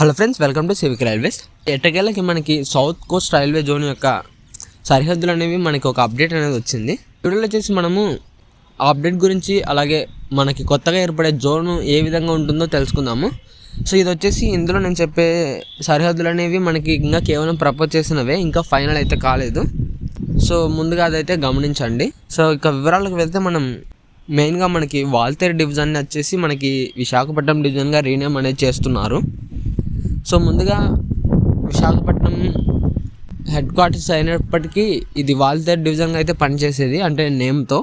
Hello friends welcome to civic railways. ఎట్టకేళ్ళకి మనకి south coast railway zone యొక్క సరిహద్దులు అనేవి మనకి ఒక అప్డేట్ అనేది వచ్చింది. వీడియోలో వచ్చేసి మనము ఆ అప్డేట్ గురించి అలాగే మనకి కొత్తగా ఏర్పడే జోన్ ఏ విధంగా ఉంటుందో తెలుసుకుందాము. సో ఇది వచ్చేసి ఇందులో నేను చెప్పే సరిహద్దులు అనేవి మనకి ఇంకా కేవలం ప్రపోజ్ చేసినవే ఇంకా ఫైనల్ అయితే కాలేదు. సో ముందుగా అదైతే గమనించండి. సో ఇక వివరాలకు వెళ్తే మనం మెయిన్గా మనకి వాల్తేరు డివిజన్ వచ్చేసి మనకి విశాఖపట్నం డివిజన్గా రీనేమ్ అనేది చేస్తున్నారు. సో ముందుగా విశాఖపట్నం హెడ్ క్వార్టర్స్ అయినప్పటికీ ఇది వాల్తేర్ డివిజన్గా అయితే పనిచేసేది అంటే నేమ్తో.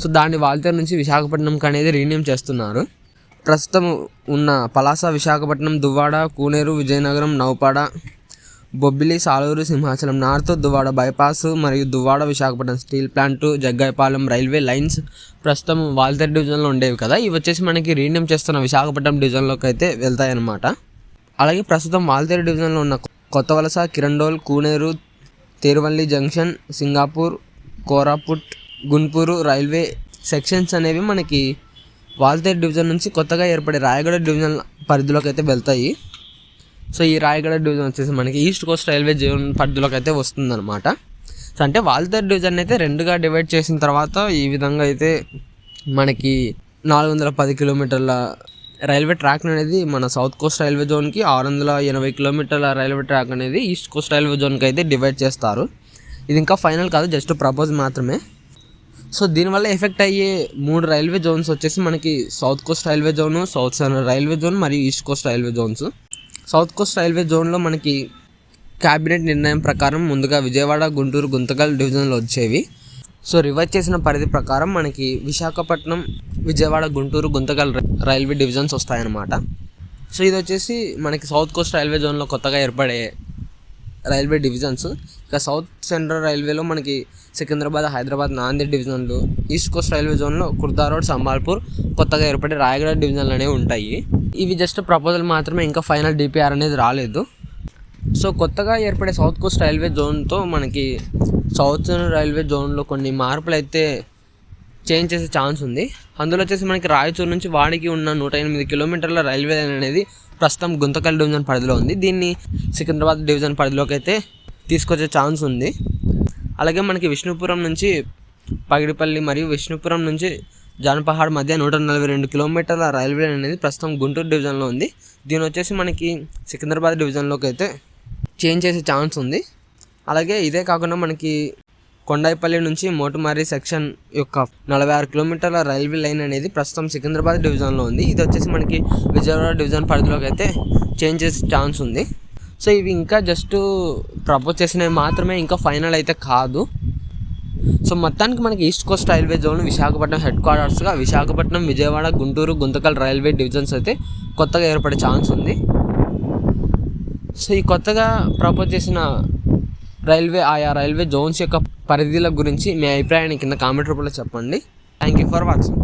సో దాన్ని వాల్తేర్ నుంచి విశాఖపట్నంకి అనేది రీనేమ్ చేస్తున్నారు. ప్రస్తుతం ఉన్న పలాస విశాఖపట్నం దువ్వాడ కూనేరు విజయనగరం నౌపాడ బొబ్బిలి సాలూరు సింహాచలం నార్త్ దువ్వాడ బైపాస్ మరియు Duvvada Visakhapatnam steel plant Jaggayyapalem railway lines ప్రస్తుతం వాల్తేర్ డివిజన్లో ఉండేవి కదా. ఇవి వచ్చేసి మనకి రీనేమ్ చేస్తున్న విశాఖపట్నం డివిజన్లోకి అయితే వెళ్తాయన్నమాట. అలాగే ప్రస్తుతం వాల్తేరు డివిజన్లో ఉన్న Kothavalasa Kirandul Kuneru Theruvali junction Singapur Koraput Guntur railway sections అనేవి మనకి వాల్తేరు డివిజన్ నుంచి కొత్తగా ఏర్పడే రాయగడ డివిజన్ పరిధిలోకి అయితే వెళ్తాయి. సో ఈ రాయగడ డివిజన్ వచ్చేసి మనకి ఈస్ట్ కోస్ట్ రైల్వే జోన్ పరిధిలోకి అయితే వస్తుందన్నమాట. సో అంటే వాల్తేరు డివిజన్ అయితే రెండుగా డివైడ్ చేసిన తర్వాత ఈ విధంగా అయితే మనకి నాలుగు వందల పది కిలోమీటర్ల రైల్వే ట్రాక్ అనేది మన సౌత్ కోస్ట్ రైల్వే జోన్కి ఆరు వందల ఎనభై కిలోమీటర్ల రైల్వే ట్రాక్ అనేది ఈస్ట్ కోస్ట్ రైల్వే జోన్కి అయితే డివైడ్ చేస్తారు. ఇది ఇంకా ఫైనల్ కాదు జస్ట్ ప్రపోజ్ మాత్రమే. సో దీనివల్ల ఎఫెక్ట్ అయ్యే మూడు రైల్వే జోన్స్ వచ్చేసి మనకి south coast railway zone south central railway zone మరియు east coast railway zones. South coast railway జోన్లో మనకి క్యాబినెట్ నిర్ణయం ప్రకారం ముందుగా విజయవాడ గుంటూరు గుంతకల్ డివిజన్లో వచ్చేవి. సో రివైజ్ చేసిన పరిధి ప్రకారం మనకి విశాఖపట్నం విజయవాడ గుంటూరు గుంతకల్ రైల్వే డివిజన్స్ వస్తాయన్నమాట. సో ఇది వచ్చేసి మనకి సౌత్ కోస్ట్ రైల్వే జోన్లో కొత్తగా ఏర్పడే రైల్వే డివిజన్స్. ఇక సౌత్ సెంట్రల్ రైల్వేలో మనకి సికింద్రాబాద్ హైదరాబాద్ నాందేడ్ డివిజన్లు. ఈస్ట్ కోస్ట్ రైల్వే జోన్లో కుర్దా రోడ్ సంబాల్పూర్ కొత్తగా ఏర్పడే రాయగడ డివిజన్లు అనేవి ఉంటాయి. ఇవి జస్ట్ ప్రపోజల్ మాత్రమే ఇంకా ఫైనల్ డిపిఆర్ అనేది రాలేదు. సో కొత్తగా ఏర్పడే సౌత్ కోస్ట్ రైల్వే జోన్తో మనకి సౌత్ రైల్వే జోన్లో కొన్ని మార్పులు అయితే చేంజ్ చేసే ఛాన్స్ ఉంది. అందులో వచ్చేసి మనకి రాయచూరు నుంచి వాడికి ఉన్న నూట ఎనిమిది కిలోమీటర్ల రైల్వే లైన్ అనేది ప్రస్తుతం గుంతకల్ డివిజన్ పరిధిలో ఉంది. దీన్ని సికింద్రాబాద్ డివిజన్ పరిధిలోకి అయితే తీసుకొచ్చే ఛాన్స్ ఉంది. అలాగే మనకి విష్ణుపురం నుంచి పగిడిపల్లి మరియు విష్ణుపురం నుంచి జానపహాడ్ మధ్య నూట నలభై రెండు కిలోమీటర్ల రైల్వే లైన్ అనేది ప్రస్తుతం గుంటూరు డివిజన్లో ఉంది. దీని వచ్చేసి మనకి సికింద్రాబాద్ డివిజన్లోకి అయితే చేంజ్ చేసే ఛాన్స్ ఉంది. అలాగే ఇదే కాకుండా మనకి కొండాయిపల్లి నుంచి మోటుమారి సెక్షన్ యొక్క నలభై ఆరు కిలోమీటర్ల రైల్వే లైన్ అనేది ప్రస్తుతం సికింద్రాబాద్ డివిజన్లో ఉంది. ఇది వచ్చేసి మనకి విజయవాడ డివిజన్ పరిధిలోకి అయితే చేంజ్ చేసే ఛాన్స్ ఉంది. సో ఇవి ఇంకా జస్ట్ ప్రపోజ్ చేసినవి మాత్రమే ఇంకా ఫైనల్ అయితే కాదు. సో మొత్తానికి మనకి east coast railway zone Visakhapatnam head క్వార్టర్స్గా Visakhapatnam Vijayawada Guntur Guntakal railway divisions అయితే కొత్తగా ఏర్పడే ఛాన్స్ ఉంది. సో ఈ కొత్తగా ప్రపోజ్ చేసిన రైల్వే ఆయా రైల్వే జోన్స్ యొక్క పరిధిల గురించి మీ అభిప్రాయాన్ని కింద కామెంట్ రూపంలో చెప్పండి. Thank you for watching